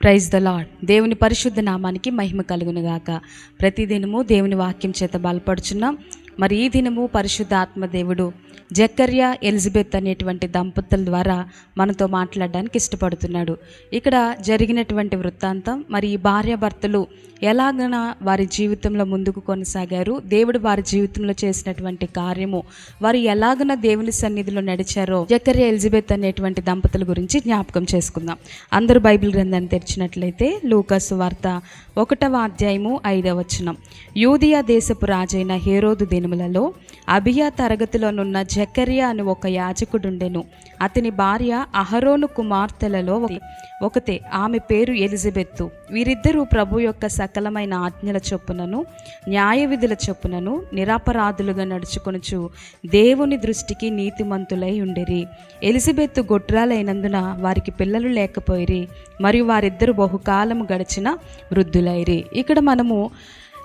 Praise the lord దేవుని పరిశుద్ధ నామానికి మహిమ కలుగునుగాక. ప్రతిదినము దేవుని వాక్యం చేత బలపడుచున్నాం. మరి ఈ దినము పరిశుద్ధ ఆత్మదేవుడు జక్కర్య ఎలిజబెత్ అనేటువంటి దంపతుల ద్వారా మనతో మాట్లాడడానికి ఇష్టపడుతున్నాడు. ఇక్కడ జరిగినటువంటి వృత్తాంతం మరి ఈ భార్యాభర్తలు ఎలాగన వారి జీవితంలో ముందుకు కొనసాగారు దేవుడు వారి జీవితంలో చేసినటువంటి కార్యము వారు ఎలాగన దేవుని సన్నిధిలో నడిచారో జక్కర్య ఎలిజబెత్ అనేటువంటి దంపతుల గురించి జ్ఞాపకం చేసుకుందాం. అందరూ బైబిల్ గ్రంథాన్ని తెరిచినట్లయితే లూకస్ వార్త ఒకటవ అధ్యాయము ఐదవ వచనం. యూదియా దేశపు రాజైన హేరోదు దినములలో అభియా తరగతిలోనున్న జకర్యా అని ఒక యాజకుడుండెను. అతని భార్య అహరోను కుమార్తెలలో ఒకతే. ఆమె పేరు ఎలిజబెత్తు వీరిద్దరూ ప్రభు యొక్క సకలమైన ఆజ్ఞల చొప్పునను న్యాయ విధుల చొప్పునను నిరాపరాధులుగా నడుచుకొనుచు దేవుని దృష్టికి నీతిమంతులై ఉండిరి. ఎలిజబెత్తు గొడ్రాలైనందున వారికి పిల్లలు లేకపోయిరి మరియు వారిద్దరు బహుకాలము గడిచిన వృద్ధులైరి. ఇక్కడ మనము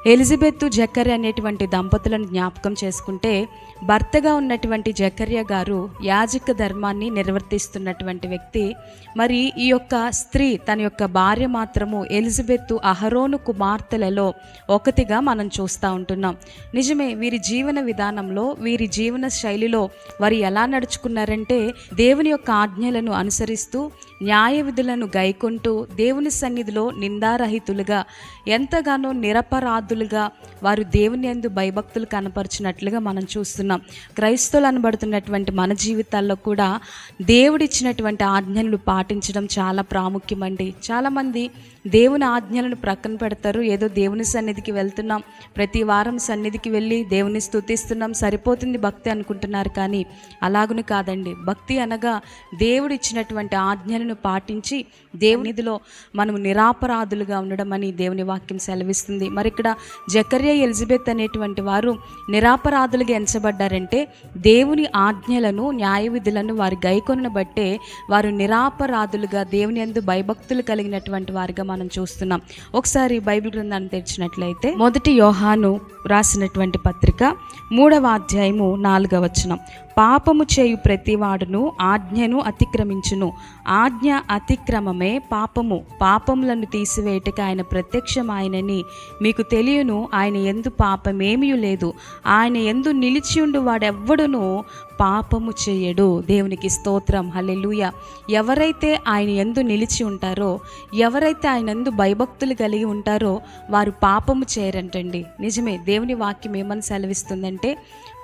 ఎలిజబెత్ జకర్య అనేటువంటి దంపతులను జ్ఞాపకం చేసుకుంటే భర్తగా ఉన్నటువంటి జకర్య గారు యాజక ధర్మాన్ని నిర్వర్తిస్తున్నటువంటి వ్యక్తి. మరి ఈ యొక్క స్త్రీ తన యొక్క భార్య మాత్రము ఎలిజబెత్ అహరోను కుమార్తెలలో ఒకటిగా మనం చూస్తూ ఉంటున్నాం. నిజమే వీరి జీవన విధానంలో వీరి జీవన శైలిలో వారు ఎలా నడుచుకున్నారంటే దేవుని యొక్క ఆజ్ఞలను అనుసరిస్తూ న్యాయ విధులను గైకొంటూ దేవుని సన్నిధిలో నిందారహితులుగా ఎంతగానో నిరపరాధ భక్తులుగా వారు దేవుని ఎందు భయభక్తులు కనపరిచినట్లుగా మనం చూస్తున్నాం. క్రైస్తవులు అనబడుతున్నటువంటి మన జీవితాల్లో కూడా దేవుడిచ్చినటువంటి ఆజ్ఞలను పాటించడం చాలా ప్రాముఖ్యమండి. చాలామంది దేవుని ఆజ్ఞలను ప్రక్కన పెడతారు. ఏదో దేవుని సన్నిధికి వెళ్తున్నాం. ప్రతి వారం సన్నిధికి వెళ్ళి దేవుని స్తుతిస్తున్నాం. సరిపోతుంది భక్తి అనుకుంటున్నారు కానీ అలాగును కాదండి. భక్తి అనగా దేవుడు ఇచ్చినటువంటి ఆజ్ఞలను పాటించి దేవునిదిలో మనం నిరాపరాధులుగా ఉండడం అని దేవుని వాక్యం సెలవిస్తుంది. మరి ఇక్కడ జకర్య ఎలిజబెత్ అనేటువంటి వారు నిరాపరాధులుగా ఎంచబడ్డారంటే దేవుని ఆజ్ఞలను న్యాయ విధులను వారి గైకొనను బట్టే వారు నిరాపరాధులుగా దేవుని ఎందు భయభక్తులు కలిగినటువంటి వారిగా మనం చూస్తున్నాం. ఒకసారి బైబిల్ గ్రంథాన్ని తెరిచినట్లయితే మొదటి యోహాను రాసినటువంటి పత్రిక మూడవ అధ్యాయము నాలుగవ వచనం. పాపము చేయు ప్రతివాడును ఆజ్ఞను అతిక్రమించును. ఆజ్ఞ అతిక్రమమే పాపము. పాపములను తీసివేయటకు ఆయన ప్రత్యక్షమాయనని మీకు తెలియను. ఆయన ఎందు పాపమేమీ లేదు. ఆయన ఎందు నిలిచియుండు వాడెవ్వడును పాపము చేయడు. దేవునికి స్తోత్రం. హల్లెలూయ. ఎవరైతే ఆయన ఎందు నిలిచి ఉంటారో ఎవరైతే ఆయన ఎందు భయభక్తులు కలిగి ఉంటారో వారు పాపము చేయరంటండి. నిజమే దేవుని వాక్యం ఏమని సెలవిస్తుందంటే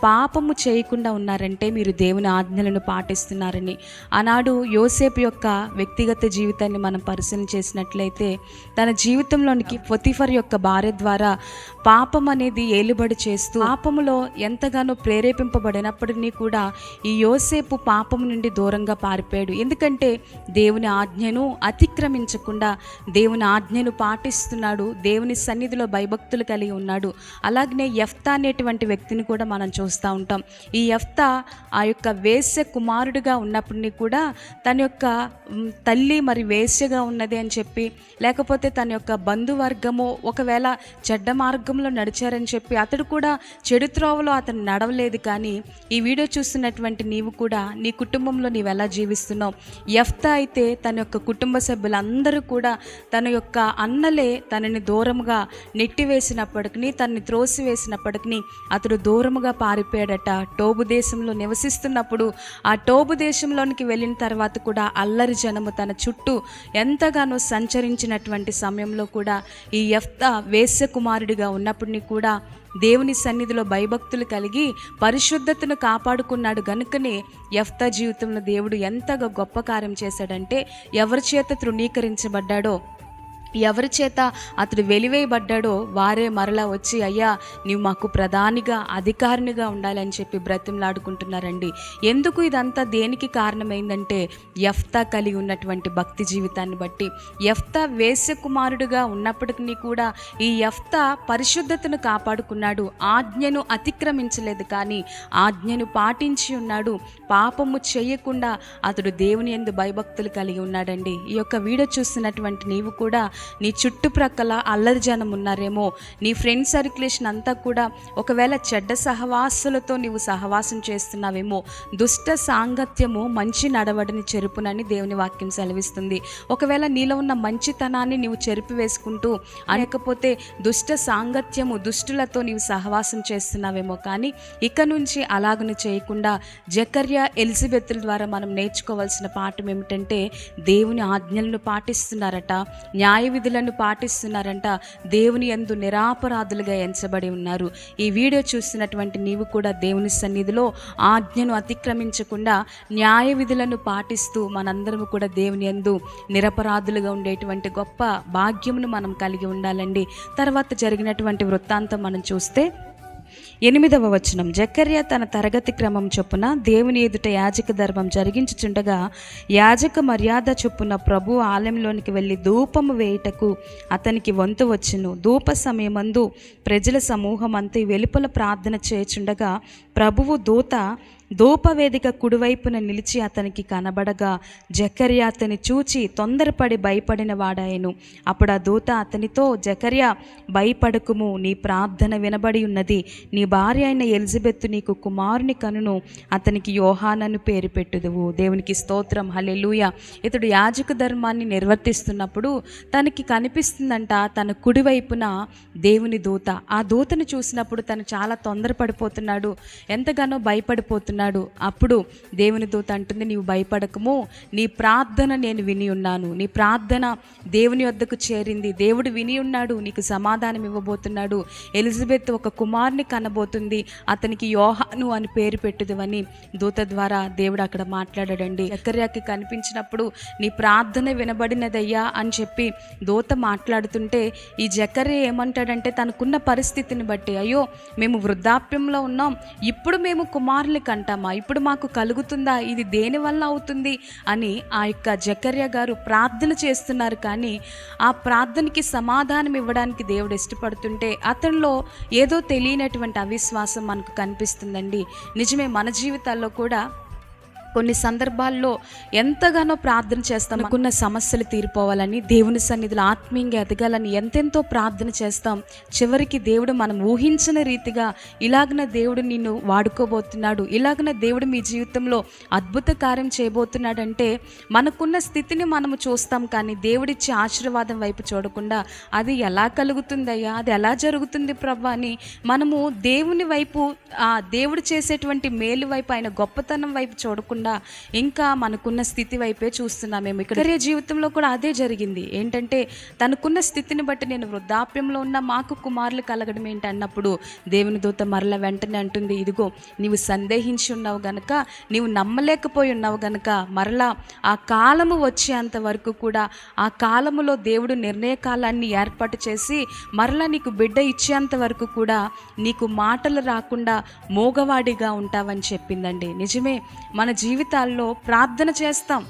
పాపము చేయకుండా ఉన్నారంటే మీరు దేవుని ఆజ్ఞలను పాటిస్తున్నారని. ఆనాడు యోసేపు యొక్క వ్యక్తిగత జీవితాన్ని మనం పరిశీలన చేసినట్లయితే తన జీవితంలోనికి పొతిఫర్ యొక్క భార్య ద్వారా పాపం అనేది ఏలుబడి చేస్తూ పాపములో ఎంతగానో ప్రేరేపింపబడినప్పటినీ కూడా ఈ యోసేపు పాపం నుండి దూరంగా పారిపోయాడు. ఎందుకంటే దేవుని ఆజ్ఞను అతిక్రమించకుండా దేవుని ఆజ్ఞను పాటిస్తున్నాడు. దేవుని సన్నిధిలో భయభక్తులు కలిగి ఉన్నాడు. అలాగనే ఎఫ్తా అనేటువంటి వ్యక్తిని కూడా మనం చూస్తూ ఉంటాం. ఈ ఎఫ్తా ఆ యొక్క వేశ్య కుమారుడిగా ఉన్నప్పటినీ కూడా తన యొక్క తల్లి మరి వేశ్యగా ఉన్నది అని చెప్పి లేకపోతే తన యొక్క బంధువర్గము ఒకవేళ చెడ్డ మార్గంలో నడిచారని చెప్పి అతడు కూడా చెడు త్రోవలో అతను నడవలేదు కానీ ఈ వీడియో చూస్తున్నటువంటి నీవు కూడా నీ కుటుంబంలో నీవు ఎలా జీవిస్తున్నావు? ఎఫ్తా అయితే తన యొక్క కుటుంబ సభ్యులందరూ కూడా తన యొక్క అన్నలే తనని దూరంగా నెట్టివేసినప్పటికీ తనని త్రోసివేసినప్పటికీ అతడు దూరముగా మారిపోయాడట. టోబు దేశంలో నివసిస్తున్నప్పుడు ఆ టోబు దేశంలోనికి వెళ్ళిన తర్వాత కూడా అల్లరి జనము తన చుట్టూ ఎంతగానో సంచరించినటువంటి సమయంలో కూడా ఈ ఎఫ్తా వేశ్య కుమారుడిగా ఉన్నప్పటినీ కూడా దేవుని సన్నిధిలో భయభక్తులు కలిగి పరిశుద్ధతను కాపాడుకున్నాడు. గనుకనే ఎఫ్తా జీవితంలో దేవుడు ఎంతగా గొప్ప కార్యం చేశాడంటే ఎవరి చేత తృణీకరించబడ్డాడో ఎవరి చేత అతడు వెలివేయబడ్డాడో వారే మరలా వచ్చి అయ్యా నీవు మాకు ప్రధానిగా అధికారినిగా ఉండాలని చెప్పి బ్రతిమలాడుకుంటున్నారండి. ఎందుకు ఇదంతా దేనికి కారణమైందంటే ఎఫ్తా కలిగి ఉన్నటువంటి భక్తి జీవితాన్ని బట్టి. ఎఫ్తా వేశ్య కుమారుడుగా ఉన్నప్పటికీ కూడా ఈ ఎఫ్తా పరిశుద్ధతను కాపాడుకున్నాడు ఆజ్ఞను అతిక్రమించలేదు కానీ ఆజ్ఞను పాటించి ఉన్నాడు. పాపము చేయకుండా అతడు దేవుని ఎందు భయభక్తులు కలిగి ఉన్నాడండి. ఈ యొక్క వీడియో చూస్తున్నటువంటి నీవు కూడా నీ చుట్టుప్రక్కల అల్లరి జనం ఉన్నారేమో నీ ఫ్రెండ్ సర్క్యులేషన్ అంతా కూడా ఒకవేళ చెడ్డ సహవాసులతో నీవు సహవాసం చేస్తున్నావేమో దుష్ట సాంగత్యము మంచి నడవడిని చెరుపునని దేవుని వాక్యం సెలవిస్తుంది. ఒకవేళ నీలో ఉన్న మంచితనాన్ని నీవు చెరిపివేసుకుంటూ వేసుకుంటూ లేకపోతే దుష్ట సాంగత్యము దుష్టులతో నీవు సహవాసం చేస్తున్నావేమో కానీ ఇక నుంచి అలాగను చేయకుండా జకర్య ఎలిజబెత్తుల ద్వారా మనం నేర్చుకోవాల్సిన పాఠం ఏమిటంటే దేవుని ఆజ్ఞలను పాటిస్తున్నారట న్యాయ విధులను పాటిస్తున్నారంట. దేవుని యందు నిరాపరాధులుగా ఎంచబడి ఉన్నారు. ఈ వీడియో చూస్తున్నటువంటి నీవు కూడా దేవుని సన్నిధిలో ఆజ్ఞను అతిక్రమించకుండా న్యాయ విధులను పాటిస్తూ మనందరము కూడా దేవుని యందు నిరపరాధులుగా ఉండేటువంటి గొప్ప భాగ్యమును మనం కలిగి ఉండాలండి. తర్వాత జరిగినటువంటి వృత్తాంతం మనం చూస్తే ఎనిమిదవ వచనం. జకర్య తన తరగతి క్రమం చొప్పున దేవుని ఎదుట యాజక ధర్మం జరిగించుచుండగా యాజక మర్యాద చొప్పున ప్రభు ఆలయంలోనికి వెళ్ళి ధూపము వేయుటకు అతనికి వంతు వచ్చును. ధూప సమయమందు ప్రజల సమూహం అంతా వెలుపల ప్రార్థన చేయుచుండగా ప్రభువు దూత ధూపవేదిక కుడివైపున నిలిచి అతనికి కనబడగా జకర్య అతని చూచి తొందరపడి భయపడిన వాడాయను. అప్పుడు ఆ దూత అతనితో జకర్య భయపడకుము నీ ప్రార్థన వినబడి ఉన్నది. నీ భార్య అయిన ఎలిజబెత్ నీకు కుమారుని కనును. అతనికి యోహానను పేరు పెట్టుదువు. దేవునికి స్తోత్రం. హలెలూయ ఇతడు యాజక ధర్మాన్ని నిర్వర్తిస్తున్నప్పుడు తనకి కనిపిస్తుందంట తన కుడివైపున దేవుని దూత. ఆ దూతను చూసినప్పుడు తను చాలా తొందరపడిపోతున్నాడు. ఎంతగానో భయపడిపోతున్నాడు. అప్పుడు దేవుని దూత అంటుంది నీవు భయపడకము. నీ ప్రార్థన నేను విని ఉన్నాను. నీ ప్రార్థన దేవుని వద్దకు చేరింది. దేవుడు విని ఉన్నాడు. నీకు సమాధానం ఇవ్వబోతున్నాడు. ఎలిజబెత్ ఒక కుమారుని కనబోతుంది. అతనికి యోహాను అని పేరు పెట్టుదువని దూత ద్వారా దేవుడు అక్కడ మాట్లాడాడండి. జకర్యాకి కనిపించినప్పుడు నీ ప్రార్థన వినబడినదయ్యా అని చెప్పి దూత మాట్లాడుతుంటే ఈ జకర్య ఏమంటాడంటే తనకున్న పరిస్థితిని బట్టి. అయ్యో మేము వృద్ధాప్యంలో ఉన్నాం. ఇప్పుడు మేము కుమారుని అంటామా ఇప్పుడు మాకు కలుగుతుందా? ఇది దేనివల్ల అవుతుంది? అని ఆ యొక్క జకర్య గారు ప్రార్థన చేస్తున్నారు. కానీ ఆ ప్రార్థనకి సమాధానం ఇవ్వడానికి దేవుడు ఇష్టపడుతుంటే అతనిలో ఏదో తెలియనటువంటి అవిశ్వాసం మనకు కనిపిస్తుందండి. నిజమే మన జీవితాల్లో కూడా కొన్ని సందర్భాల్లో ఎంతగానో ప్రార్థన చేస్తాం. అనుకున్న సమస్యలు తీరిపోవాలని దేవుని సన్నిధిలో ఆత్మీయంగా ఎదగాలని ఎంతెంతో ప్రార్థన చేస్తాం. చివరికి దేవుడు మనం ఊహించిన రీతిగా ఇలాగన దేవుడు నిన్ను వాడుకోబోతున్నాడు ఇలాగన దేవుడు మీ జీవితంలో అద్భుత కార్యం చేయబోతున్నాడంటే మనకున్న స్థితిని మనము చూస్తాం కానీ దేవుడిచ్చే ఆశీర్వాదం వైపు చూడకుండా అది ఎలా కలుగుతుందయ్యా అది ఎలా జరుగుతుంది ప్రభా అని మనము దేవుని వైపు ఆ దేవుడు చేసేటువంటి మేలు వైపు ఆయన గొప్పతనం వైపు చూడకుండా ఇంకా మనకున్న స్థితి వైపే చూస్తున్నామేమో ఇక్కడ వేరే జీవితంలో కూడా అదే జరిగింది. ఏంటంటే తనకున్న స్థితిని బట్టి నేను వృద్ధాప్యంలో ఉన్న మాకు కుమారులు కలగడం ఏంటి అన్నప్పుడు దేవుని దూత మరల వెంటనే అంటుంది ఇదిగో నీవు సందేహించి ఉన్నావు గనక నీవు నమ్మలేకపోయి ఉన్నావు గనక మరలా ఆ కాలము వచ్చేంత వరకు కూడా ఆ కాలములో దేవుడు నిర్ణయ కాలాన్ని ఏర్పాటు చేసి మరలా నీకు బిడ్డ ఇచ్చేంత వరకు కూడా నీకు మాటలు రాకుండా మోగవాడిగా ఉంటావని చెప్పిందండి. నిజమే మన జీవితాల్లో ప్రార్థన చేస్తాం.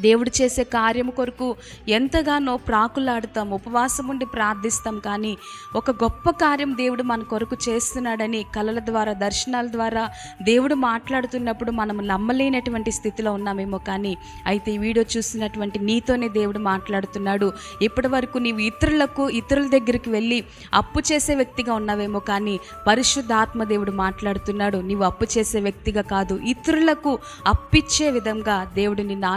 దేవుడు చేసే కార్యము కొరకు ఎంతగానో ప్రాకులాడుతాం ఉపవాసం ఉండి ప్రార్థిస్తాం కానీ ఒక గొప్ప కార్యం దేవుడు మన కొరకు చేస్తున్నాడని కళల ద్వారా దర్శనాల ద్వారా దేవుడు మాట్లాడుతున్నప్పుడు మనం నమ్మలేనటువంటి స్థితిలో ఉన్నామేమో కానీ అయితే ఈ వీడియో చూస్తున్నటువంటి నీతోనే దేవుడు మాట్లాడుతున్నాడు. ఇప్పటి వరకు నీవు ఇతరులకు ఇతరుల దగ్గరికి వెళ్ళి అప్పు చేసే వ్యక్తిగా ఉన్నావేమో కానీ పరిశుద్ధాత్మ దేవుడు మాట్లాడుతున్నాడు. నీవు అప్పు చేసే వ్యక్తిగా కాదు ఇతరులకు అప్పిచ్చే విధంగా దేవుడు నిన్ను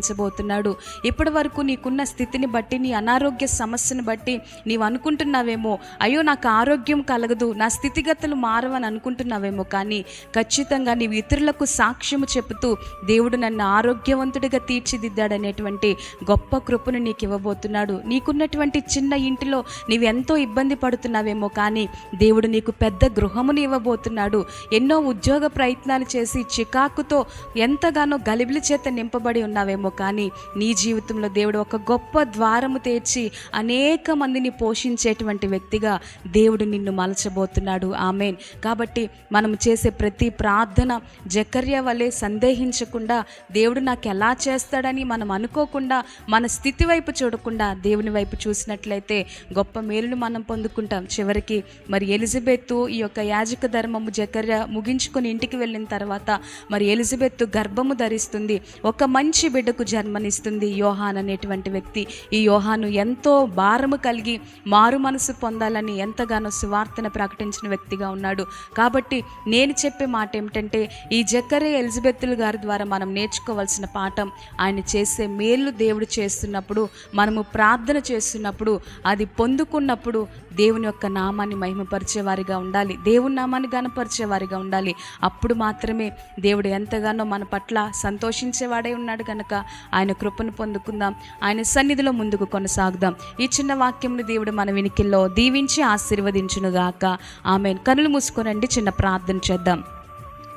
ఆశీర్వదించబోతున్నాడు ఇప్పటి వరకు నీకున్న స్థితిని బట్టి నీ అనారోగ్య సమస్యను బట్టి నీవు అనుకుంటున్నావేమో. అయ్యో నాకు ఆరోగ్యం కలగదు నా స్థితిగతులు మారవని అనుకుంటున్నావేమో. కానీ ఖచ్చితంగా నీవు ఇతరులకు సాక్ష్యము చెబుతూ దేవుడు నన్ను ఆరోగ్యవంతుడిగా తీర్చిదిద్దాడనేటువంటి గొప్ప కృపను నీకు ఇవ్వబోతున్నాడు. నీకున్నటువంటి చిన్న ఇంటిలో నీవు ఎంతో ఇబ్బంది పడుతున్నావేమో. కానీ దేవుడు నీకు పెద్ద గృహముని ఇవ్వబోతున్నాడు. ఎన్నో ఉద్యోగ ప్రయత్నాలు చేసి చికాకుతో ఎంతగానో గలిబిలి చేత నింపబడి ఉన్నావేమో. కానీ నీ జీవితంలో దేవుడు ఒక గొప్ప ద్వారము తెచ్చి అనేక మందిని పోషించేటువంటి వ్యక్తిగా దేవుడు నిన్ను మలచబోతున్నాడు. ఆమెన్. కాబట్టి మనం చేసే ప్రతి ప్రార్థన జకర్య వలె సందేహించకుండా దేవుడు నాకు ఎలా చేస్తాడని మనం అనుకోకుండా మన స్థితి వైపు చూడకుండా దేవుని వైపు చూసినట్లయితే గొప్ప మేలును మనం పొందుకుంటాం. చివరికి మరి ఎలిజబెత్ ఈ యొక్క యాజక ధర్మము జకర్య ముగించుకొని ఇంటికి వెళ్ళిన తర్వాత మరి ఎలిజబెత్ గర్భము ధరిస్తుంది. ఒక మంచి బిడ్డ బిడ్డకు జన్మనిస్తుంది యోహాన్ అనేటువంటి వ్యక్తి. ఈ యోహాను ఎంతో భారము కలిగి మారు మనసు పొందాలని ఎంతగానో సువార్తను ప్రకటించిన వ్యక్తిగా ఉన్నాడు. కాబట్టి నేను చెప్పే మాట ఏమిటంటే ఈ జక్కరే ఎలిజబెత్తులు గారి ద్వారా మనం నేర్చుకోవాల్సిన పాఠం ఆయన చేసే మేలు దేవుడు చేస్తున్నప్పుడు మనము ప్రార్థన చేస్తున్నప్పుడు అది పొందుకున్నప్పుడు దేవుని యొక్క నామాన్ని మహిమపరిచేవారిగా ఉండాలి. దేవుని నామాన్ని గనపరిచేవారిగా ఉండాలి. అప్పుడు మాత్రమే దేవుడు ఎంతగానో మన పట్ల సంతోషించేవాడై ఉన్నాడు కనుక ఆయన కృపను పొందుకుందాం. ఆయన సన్నిధిలో ముందుకు కొనసాగుదాం. ఈ చిన్న వాక్యంను దేవుడు మన వినికిల్లో దీవించి ఆశీర్వదించునుగాక. ఆమె కనులు మూసుకొనండి చిన్న ప్రార్థన చేద్దాం.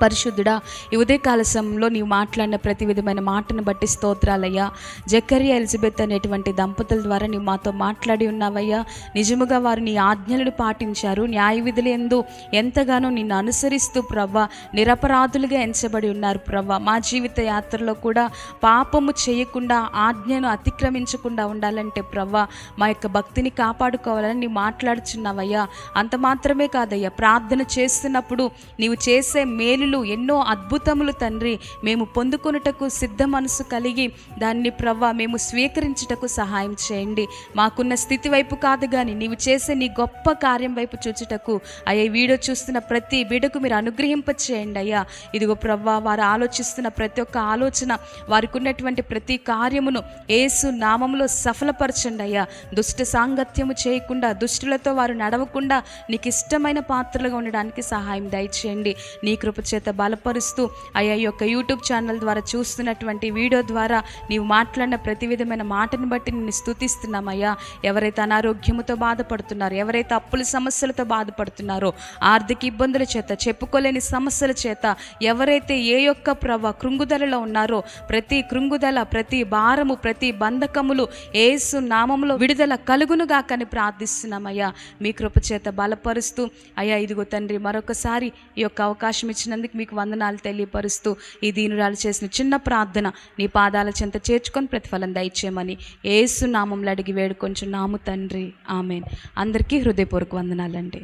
పరిశుద్ధుడా ఈ ఉదయకాల సమయంలో నీవు మాట్లాడిన ప్రతి విధమైన మాటను బట్టి స్తోత్రాలయ్యా. జక్కరియా ఎలిజబెత్ అనేటువంటి దంపతుల ద్వారా నీవు మాతో మాట్లాడి ఉన్నావయ్యా. నిజముగా వారు నీ ఆజ్ఞలను పాటించారు. న్యాయ విధులు ఎందు ఎంతగానో నిన్ను అనుసరిస్తూ ప్రవ్వ నిరపరాధులుగా ఎంచబడి ఉన్నారు ప్రవ్వ. మా జీవిత యాత్రలో కూడా పాపము చేయకుండా ఆజ్ఞను అతిక్రమించకుండా ఉండాలంటే ప్రవ్వ మా యొక్క భక్తిని కాపాడుకోవాలని నీవు మాట్లాడుచున్నావయ్యా. అంత మాత్రమే కాదయ్యా. ప్రార్థన చేస్తున్నప్పుడు నీవు చేసే మేలులు ఎన్నో అద్భుతములు తండ్రి. మేము పొందుకొనుటకు సిద్ధ మనసు కలిగి దాన్ని ప్రవ్వ మేము స్వీకరించుటకు సహాయం చేయండి. మాకున్న స్థితి వైపు కాదు కానీ నీవు చేసే నీ గొప్ప కార్యం వైపు చూచుటకు. అయ్యా వీడియో చూస్తున్న ప్రతి బిడకు మీరు అనుగ్రహింప చేయండి అయ్యా. ఇదిగో ప్రవ్వ వారు ఆలోచిస్తున్న ప్రతి ఒక్క ఆలోచన వారికి ఉన్నటువంటి ప్రతి కార్యమును ఏసు నామములో సఫలపరచండి అయ్యా. దుష్ట సాంగత్యము చేయకుండా దుష్టులతో వారు నడవకుండా నీకు ఇష్టమైన పాత్రలుగా ఉండడానికి సహాయం దయచేయండి. నీ కృప చేత బలపరుస్తూ అయ్యా ఈ యొక్క యూట్యూబ్ ఛానల్ ద్వారా చూస్తున్నటువంటి వీడియో ద్వారా నీవు మాట్లాడిన ప్రతి విధమైన మాటను బట్టి నిన్ను స్తుతిస్తున్నామయ్యా ఎవరైతే అనారోగ్యముతో బాధపడుతున్నారో ఎవరైతే అప్పుల సమస్యలతో బాధపడుతున్నారో ఆర్థిక ఇబ్బందుల చేత చెప్పుకోలేని సమస్యల చేత ఎవరైతే ఏ యొక్క ప్రభ కృంగుదలలో ఉన్నారో ప్రతి కృంగుదల ప్రతి భారము ప్రతి బంధకములు ఏసు నామములో విడుదల కలుగునుగాకని ప్రార్థిస్తున్నామయ్యా. మీ కృప చేత బలపరుస్తూ అయ్యా ఇదిగో తండ్రి మరొకసారి ఈ యొక్క అవకాశం ఇచ్చినందుకు మీకు వందనాలు తెలియపరుస్తూ ఈ దీనురాలు చేసిన చిన్న ప్రార్థన నీ పాదాల చెంత చేర్చుకొని ప్రతిఫలం దయచేయమని ఏసు నామంలో అడిగి వేడుకొంచున్నాము తండ్రి. ఆమెన్. అందరికీ హృదయపూర్వక వందనాలండి.